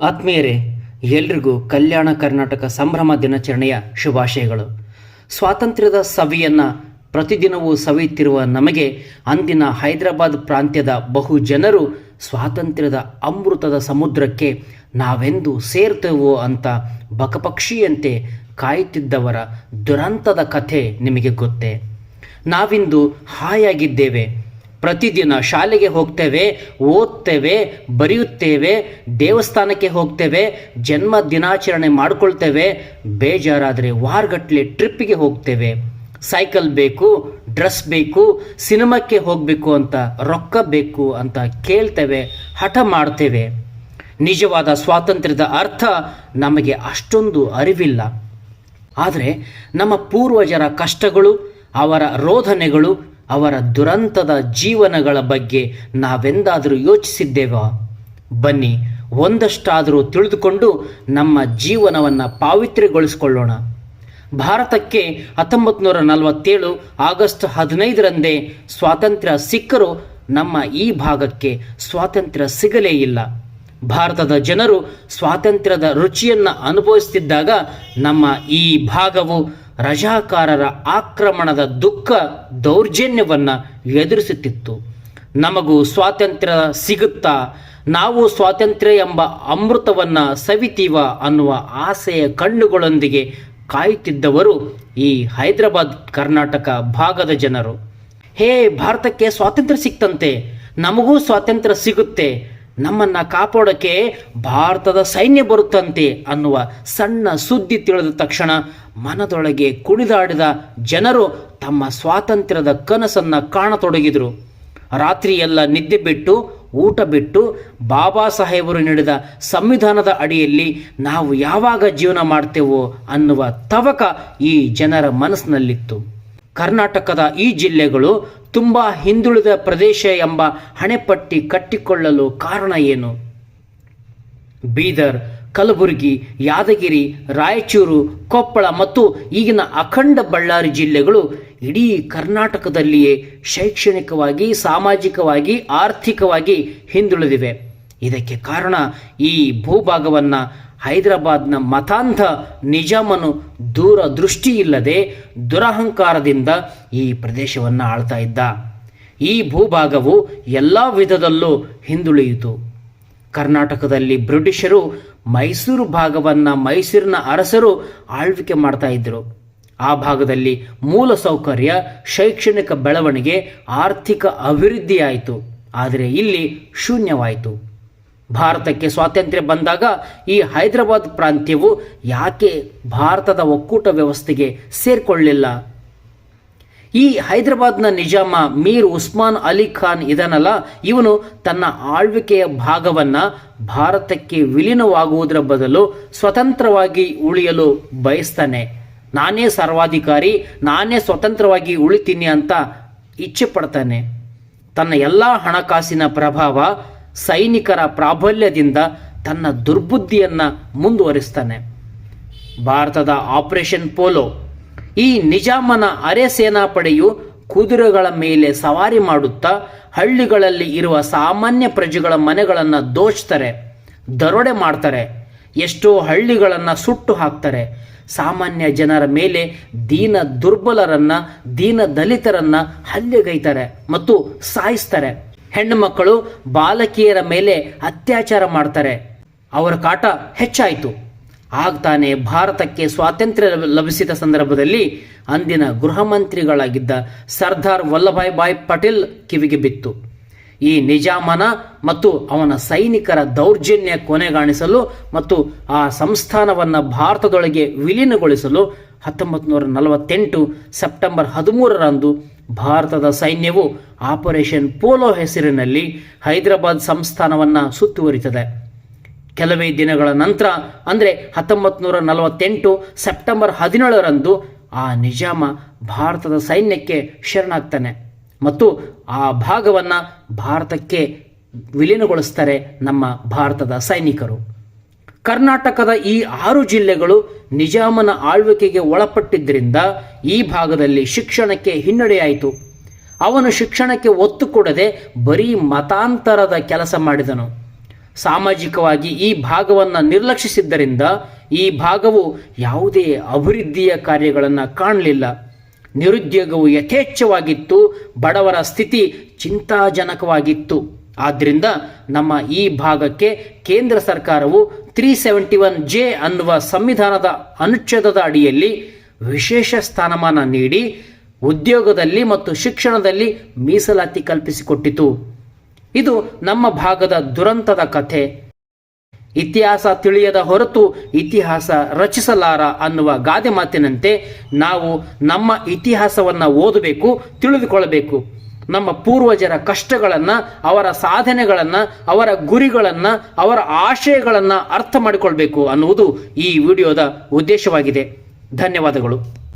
ಆತ್ಮೀಯರೇ, ಎಲ್ರಿಗೂ ಕಲ್ಯಾಣ ಕರ್ನಾಟಕ ಸಂಭ್ರಮ ದಿನಾಚರಣೆಯ ಶುಭಾಶಯಗಳು. ಸ್ವಾತಂತ್ರ್ಯದ ಸವಿಯನ್ನು ಪ್ರತಿದಿನವೂ ಸವಿಯುತ್ತಿರುವ ನಮಗೆ ಅಂದಿನ ಹೈದರಾಬಾದ್ ಪ್ರಾಂತ್ಯದ ಬಹು ಜನರು ಸ್ವಾತಂತ್ರ್ಯದ ಅಮೃತದ ಸಮುದ್ರಕ್ಕೆ ನಾವೆಂದು ಸೇರ್ತೇವೋ ಅಂತ ಬಕಪಕ್ಷಿಯಂತೆ ಕಾಯುತ್ತಿದ್ದವರ ದುರಂತದ ಕಥೆ ನಿಮಗೆ ಗೊತ್ತೇ. ನಾವಿಂದು ಹಾಯಾಗಿದ್ದೇವೆ. ಪ್ರತಿದಿನ ಶಾಲೆಗೆ ಹೋಗ್ತೇವೆ, ಓದ್ತೇವೆ, ಬರೆಯುತ್ತೇವೆ, ದೇವಸ್ಥಾನಕ್ಕೆ ಹೋಗ್ತೇವೆ, ಜನ್ಮ ದಿನಾಚರಣೆ ಮಾಡಿಕೊಳ್ತೇವೆ, ಬೇಜಾರಾದರೆ ವಾರಗಟ್ಟಲೆ ಟ್ರಿಪ್ಪಿಗೆ ಹೋಗ್ತೇವೆ. ಸೈಕಲ್ ಬೇಕು, ಡ್ರೆಸ್ ಬೇಕು, ಸಿನಿಮಾಕ್ಕೆ ಹೋಗಬೇಕು ಅಂತ ರೊಕ್ಕ ಬೇಕು ಅಂತ ಕೇಳ್ತೇವೆ, ಹಠ ಮಾಡ್ತೇವೆ. ನಿಜವಾದ ಸ್ವಾತಂತ್ರ್ಯದ ಅರ್ಥ ನಮಗೆ ಅಷ್ಟೊಂದು ಅರಿವಿಲ್ಲ. ಆದರೆ ನಮ್ಮ ಪೂರ್ವಜರ ಕಷ್ಟಗಳು, ಅವರ ರೋಧನೆಗಳು ಅವರ ದುರಂತದ ಜೀವನಗಳ ಬಗ್ಗೆ ನಾವೆಂದಾದರೂ ಯೋಚಿಸಿದ್ದೇವಾ? ಬನ್ನಿ, ಒಂದಷ್ಟಾದರೂ ತಿಳಿದುಕೊಂಡು ನಮ್ಮ ಜೀವನವನ್ನು ಪಾವಿತ್ರ್ಯಗೊಳಿಸಿಕೊಳ್ಳೋಣ. ಭಾರತಕ್ಕೆ ಹತ್ತೊಂಬತ್ತು ನೂರ ನಲವತ್ತೇಳು ಆಗಸ್ಟ್ ಹದಿನೈದರಂದೇ ಸ್ವಾತಂತ್ರ್ಯ ಸಿಕ್ಕರೂ ನಮ್ಮ ಈ ಭಾಗಕ್ಕೆ ಸ್ವಾತಂತ್ರ್ಯ ಸಿಗಲೇ ಇಲ್ಲ. ಭಾರತದ ಜನರು ಸ್ವಾತಂತ್ರ್ಯದ ರುಚಿಯನ್ನು ಅನುಭವಿಸುತ್ತಿದ್ದಾಗ ನಮ್ಮ ಈ ಭಾಗವು ರಜಾಕಾರರ ಆಕ್ರಮಣದ ದುಃಖ ದೌರ್ಜನ್ಯವನ್ನು ಎದುರಿಸುತ್ತಿತ್ತು. ನಮಗೂ ಸ್ವಾತಂತ್ರ್ಯ ಸಿಗುತ್ತಾ, ನಾವು ಸ್ವಾತಂತ್ರ್ಯ ಎಂಬ ಅಮೃತವನ್ನು ಸವಿತೀವ ಅನ್ನುವ ಆಸೆಯ ಕಣ್ಣುಗಳೊಂದಿಗೆ ಕಾಯುತ್ತಿದ್ದವರು ಈ ಹೈದರಾಬಾದ್ ಕರ್ನಾಟಕ ಭಾಗದ ಜನರು. ಹೇ, ಭಾರತಕ್ಕೆ ಸ್ವಾತಂತ್ರ್ಯ ಸಿಕ್ತಂತೆ, ನಮಗೂ ಸ್ವಾತಂತ್ರ್ಯ ಸಿಗುತ್ತೆ, ನಮ್ಮನ್ನ ಕಾಪಾಡೋಕೆ ಭಾರತದ ಸೈನ್ಯ ಬರುತ್ತಂತೆ ಅನ್ನುವ ಸಣ್ಣ ಸುದ್ದಿ ತಿಳಿದ ತಕ್ಷಣ ಮನದೊಳಗೆ ಕುಣಿದಾಡಿದ ಜನರು ತಮ್ಮ ಸ್ವಾತಂತ್ರ್ಯದ ಕನಸನ್ನು ಕಾಣತೊಡಗಿದರು. ರಾತ್ರಿಯೆಲ್ಲ ನಿದ್ದೆ ಬಿಟ್ಟು, ಊಟ ಬಿಟ್ಟು, ಬಾಬಾ ಸಾಹೇಬರು ನೀಡಿದ ಸಂವಿಧಾನದ ಅಡಿಯಲ್ಲಿ ನಾವು ಯಾವಾಗ ಜೀವನ ಮಾಡ್ತೇವೋ ಅನ್ನುವ ತವಕ ಈ ಜನರ ಮನಸ್ಸಿನಲ್ಲಿತ್ತು. ಕರ್ನಾಟಕದ ಈ ಜಿಲ್ಲೆಗಳು ತುಂಬ ಹಿಂದುಳಿದ ಪ್ರದೇಶ ಎಂಬ ಹಣೆಪಟ್ಟಿ ಕಟ್ಟಿಕೊಳ್ಳಲು ಕಾರಣ ಏನು? ಬೀದರ್ ಕಲಬುರಗಿ, ಯಾದಗಿರಿ, ರಾಯಚೂರು, ಕೊಪ್ಪಳ ಮತ್ತು ಈಗಿನ ಅಖಂಡ ಬಳ್ಳಾರಿ ಜಿಲ್ಲೆಗಳು ಇಡೀ ಕರ್ನಾಟಕದಲ್ಲಿಯೇ ಶೈಕ್ಷಣಿಕವಾಗಿ, ಸಾಮಾಜಿಕವಾಗಿ, ಆರ್ಥಿಕವಾಗಿ ಹಿಂದುಳಿದಿವೆ. ಇದಕ್ಕೆ ಕಾರಣ ಈ ಭೂಭಾಗವನ್ನು ಹೈದರಾಬಾದ್ನ ಮತಾಂಧ ನಿಜಾಮನು ದೂರ ದೃಷ್ಟಿ ಇಲ್ಲದೆ ದುರಹಂಕಾರದಿಂದ ಈ ಪ್ರದೇಶವನ್ನು ಆಳ್ತಾ ಇದ್ದ. ಈ ಭೂಭಾಗವು ಎಲ್ಲ ವಿಧದಲ್ಲೂ ಹಿಂದುಳಿಯಿತು. ಕರ್ನಾಟಕದಲ್ಲಿ ಬ್ರಿಟಿಷರು ಮೈಸೂರು ಭಾಗವನ್ನು ಮೈಸೂರಿನ ಅರಸರು ಆಳ್ವಿಕೆ ಮಾಡ್ತಾ ಇದ್ದರು ಆ ಭಾಗದಲ್ಲಿ ಮೂಲ ಸೌಕರ್ಯ, ಶೈಕ್ಷಣಿಕ ಬೆಳವಣಿಗೆ, ಆರ್ಥಿಕ ಅಭಿವೃದ್ಧಿಯಾಯಿತು. ಆದರೆ ಇಲ್ಲಿ ಶೂನ್ಯವಾಯಿತು. ಭಾರತಕ್ಕೆ ಸ್ವಾತಂತ್ರ್ಯ ಬಂದಾಗ ಈ ಹೈದರಾಬಾದ್ ಪ್ರಾಂತ್ಯವು ಯಾಕೆ ಭಾರತದ ಒಕ್ಕೂಟ ವ್ಯವಸ್ಥೆಗೆ ಸೇರಿಕೊಳ್ಳಿಲ್ಲ? ಈ ಹೈದರಾಬಾದ್ನ ನಿಜಾಮ ಮೀರ್ ಉಸ್ಮಾನ್ ಅಲಿ ಖಾನ್ ಇದನಲ್ಲ, ಇವನು ತನ್ನ ಆಳ್ವಿಕೆಯ ಭಾಗವನ್ನು ಭಾರತಕ್ಕೆ ವಿಲೀನವಾಗುವುದರ ಬದಲು ಸ್ವತಂತ್ರವಾಗಿ ಉಳಿಯಲು ಬಯಸ್ತಾನೆ. ನಾನೇ ಸರ್ವಾಧಿಕಾರಿ, ನಾನೇ ಸ್ವತಂತ್ರವಾಗಿ ಉಳಿತೀನಿ ಅಂತ ಇಚ್ಛೆ ಪಡ್ತಾನೆ. ತನ್ನ ಎಲ್ಲ ಹಣಕಾಸಿನ ಪ್ರಭಾವ ಸೈನಿಕರ ಪ್ರಾಬಲ್ಯದಿಂದ ತನ್ನ ದುರ್ಬುದ್ಧಿಯನ್ನು ಮುಂದುವರಿಸ್ತಾನೆ. ಭಾರತದ ಆಪರೇಷನ್ ಪೋಲೋ ಈ ನಿಜಾಮನ ಅರೆ ಸೇನಾಪಡೆಯು ಕುದುರೆಗಳ ಮೇಲೆ ಸವಾರಿ ಮಾಡುತ್ತಾ ಹಳ್ಳಿಗಳಲ್ಲಿ ಇರುವ ಸಾಮಾನ್ಯ ಪ್ರಜೆಗಳ ಮನೆಗಳನ್ನು ದೋಚ್ತಾರೆ, ದರೋಡೆ ಮಾಡ್ತಾರೆ, ಎಷ್ಟೋ ಹಳ್ಳಿಗಳನ್ನು ಸುಟ್ಟು ಹಾಕ್ತಾರೆ. ಸಾಮಾನ್ಯ ಜನರ ಮೇಲೆ ದೀನ ದುರ್ಬಲರನ್ನ, ದೀನ ದಲಿತರನ್ನ ಹಲ್ಲೆಗೈತಾರೆ ಮತ್ತು ಸಾಯಿಸ್ತಾರೆ. ಹೆಣ್ಣು ಮಕ್ಕಳು ಬಾಲಕಿಯರ ಮೇಲೆ ಅತ್ಯಾಚಾರ ಮಾಡ್ತಾರೆ. ಅವರ ಕಾಟ ಹೆಚ್ಚಾಯಿತು. ಆಗ್ತಾನೆ ಭಾರತಕ್ಕೆ ಸ್ವಾತಂತ್ರ್ಯ ಲಭಿಸಿದ ಸಂದರ್ಭದಲ್ಲಿ ಅಂದಿನ ಗೃಹ ಮಂತ್ರಿಗಳಾಗಿದ್ದ ಸರ್ದಾರ್ ವಲ್ಲಭಾಯ್ ಭಾಯ್ ಪಟೇಲ್ ಕಿವಿಗೆ ಬಿತ್ತು. ಈ ನಿಜಾಮನ ಮತ್ತು ಅವನ ಸೈನಿಕರ ದೌರ್ಜನ್ಯ ಕೊನೆಗಾಣಿಸಲು ಮತ್ತು ಆ ಸಂಸ್ಥಾನವನ್ನು ಭಾರತದೊಳಗೆ ವಿಲೀನಗೊಳಿಸಲು ಹತ್ತೊಂಬತ್ತು ನೂರ ನಲವತ್ತೆಂಟು ಸೆಪ್ಟೆಂಬರ್ ಹದಿಮೂರರಂದು ಭಾರತದ ಸೈನ್ಯವು ಆಪರೇಷನ್ ಪೋಲೋ ಹೆಸರಿನಲ್ಲಿ ಹೈದರಾಬಾದ್ ಸಂಸ್ಥಾನವನ್ನು ಸುತ್ತುವರಿತದೆ. ಕೆಲವೇ ದಿನಗಳ ನಂತರ, ಅಂದರೆ ಹತ್ತೊಂಬತ್ತು ನೂರ ನಲವತ್ತೆಂಟು ಸೆಪ್ಟೆಂಬರ್ ಹದಿನೇಳರಂದು ಆ ನಿಜಾಮ ಭಾರತದ ಸೈನ್ಯಕ್ಕೆ ಶರಣಾಗ್ತಾನೆ. ಮತ್ತು ಆ ಭಾಗವನ್ನು ಭಾರತಕ್ಕೆ ವಿಲೀನಗೊಳಿಸ್ತಾರೆ ನಮ್ಮ ಭಾರತದ ಸೈನಿಕರು. ಕರ್ನಾಟಕದ ಈ ಆರು ಜಿಲ್ಲೆಗಳು ನಿಜಾಮನ ಆಳ್ವಿಕೆಗೆ ಒಳಪಟ್ಟಿದ್ದರಿಂದ ಈ ಭಾಗದಲ್ಲಿ ಶಿಕ್ಷಣಕ್ಕೆ ಹಿನ್ನಡೆಯಾಯಿತು. ಅವನು ಶಿಕ್ಷಣಕ್ಕೆ ಒತ್ತು ಕೊಡದೆ ಬರೀ ಮತಾಂತರದ ಕೆಲಸ ಮಾಡಿದನು. ಸಾಮಾಜಿಕವಾಗಿ ಈ ಭಾಗವನ್ನು ನಿರ್ಲಕ್ಷಿಸಿದ್ದರಿಂದ ಈ ಭಾಗವು ಯಾವುದೇ ಅಭಿವೃದ್ಧಿಯ ಕಾರ್ಯಗಳನ್ನು ಕಾಣಲಿಲ್ಲ. ನಿರುದ್ಯೋಗವು ಯಥೇಚ್ಛವಾಗಿತ್ತು, ಬಡವರ ಸ್ಥಿತಿ ಚಿಂತಾಜನಕವಾಗಿತ್ತು. ಆದ್ದರಿಂದ ನಮ್ಮ ಈ ಭಾಗಕ್ಕೆ ಕೇಂದ್ರ ಸರ್ಕಾರವು ತ್ರೀ ಸೆವೆಂಟಿ ಒನ್ ಜೆ ಅನ್ನುವ ಸಂವಿಧಾನದ ಅನುಚ್ಛೇದದ ಅಡಿಯಲ್ಲಿ ವಿಶೇಷ ಸ್ಥಾನಮಾನ ನೀಡಿ ಉದ್ಯೋಗದಲ್ಲಿ ಮತ್ತು ಶಿಕ್ಷಣದಲ್ಲಿ ಮೀಸಲಾತಿ ಕಲ್ಪಿಸಿಕೊಟ್ಟಿತು. ಇದು ನಮ್ಮ ಭಾಗದ ದುರಂತದ ಕಥೆ. ಇತಿಹಾಸ ತಿಳಿಯದ ಹೊರತು ಇತಿಹಾಸ ರಚಿಸಲಾರ ಅನ್ನುವ ಗಾದೆ ಮಾತಿನಂತೆ ನಾವು ನಮ್ಮ ಇತಿಹಾಸವನ್ನು ಓದಬೇಕು, ತಿಳಿದುಕೊಳ್ಳಬೇಕು. ನಮ್ಮ ಪೂರ್ವಜರ ಕಷ್ಟಗಳನ್ನು, ಅವರ ಸಾಧನೆಗಳನ್ನು, ಅವರ ಗುರಿಗಳನ್ನು, ಅವರ ಆಶಯಗಳನ್ನು ಅರ್ಥ ಮಾಡಿಕೊಳ್ಬೇಕು ಅನ್ನುವುದು ಈ ವಿಡಿಯೋದ ಉದ್ದೇಶವಾಗಿದೆ. ಧನ್ಯವಾದಗಳು.